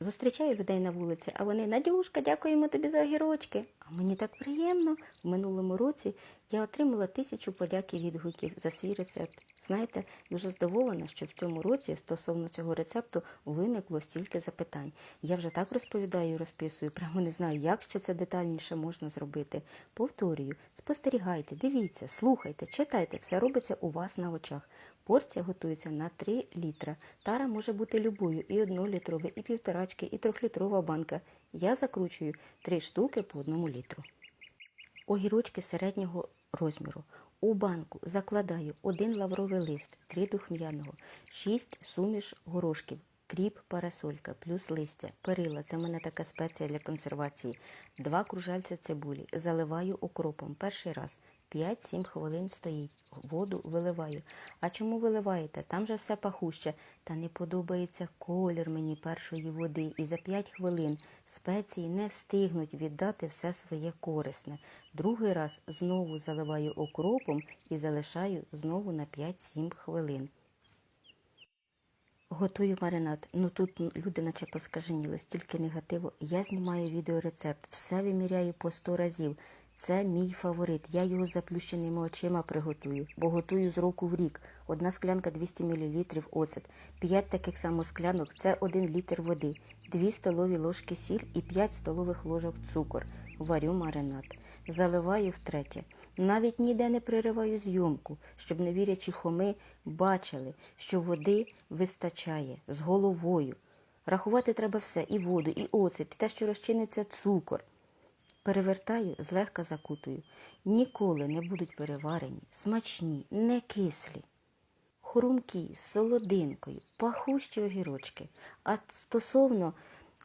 Зустрічаю людей на вулиці, а вони Надюшка, дякуємо тобі за огірочки. А мені так приємно. В минулому році я отримала тисячу подяки відгуків за свій рецепт. Знаєте, дуже здивована, що в цьому році стосовно цього рецепту виникло стільки запитань. Я вже так розповідаю і розписую, прямо не знаю, як ще це детальніше можна зробити. Повторюю, спостерігайте, дивіться, слухайте, читайте, все робиться у вас на очах. Порція готується на 3 літра. Тара може бути любою, і 1 літрове, і півторачки, і трьохлітрова банка. Я закручую 3 штуки по 1 літру. Огірочки середнього розміру. У банку закладаю 1 лавровий лист, 3 духм'яного, 6 суміш горошків, кріп, парасолька, плюс листя, перила. Це в мене така спеція для консервації. 2 кружальця цибулі. Заливаю окропом перший раз. 5-7 хвилин стоїть. Воду виливаю. А чому виливаєте? Там же все пахуще. Та не подобається колір мені першої води. І за 5 хвилин спеції не встигнуть віддати все своє корисне. Другий раз знову заливаю окропом і залишаю знову на 5-7 хвилин. Готую маринад. Ну тут люди наче поскаженіли, стільки негативу. Я знімаю відеорецепт, все виміряю по 100 разів. Це мій фаворит. Я його з заплющеними очима приготую, бо готую з року в рік. Одна склянка 200 мл оцет, 5 таких само склянок це 1 літр води, 2 столові ложки сіль і 5 столових ложок цукор. Варю маринад. Заливаю втретє. Навіть ніде не пририваю зйомку, щоб невірячі хоми бачили, що води вистачає з головою. Рахувати треба все, і воду, і оцет, і те, що розчиниться цукор. Перевертаю, злегка закутую. Ніколи не будуть переварені, смачні, не кислі. Хрумкі, з солодинкою, пахущі огірочки. А стосовно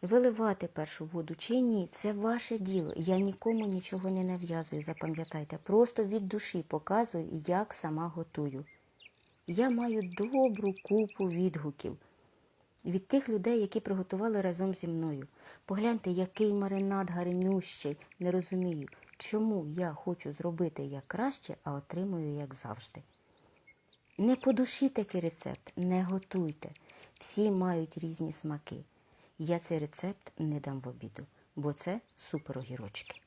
виливати першу воду чи ні, це ваше діло. Я нікому нічого не нав'язую, запам'ятайте. Просто від душі показую, як сама готую. Я маю добру купу відгуків від тих людей, які приготували разом зі мною. Погляньте, який маринад гарнющий. Не розумію, чому я хочу зробити як краще, а отримую як завжди. Не по душі такий рецепт, не готуйте. Всі мають різні смаки. Я цей рецепт не дам в обіду, бо це супер огірочки.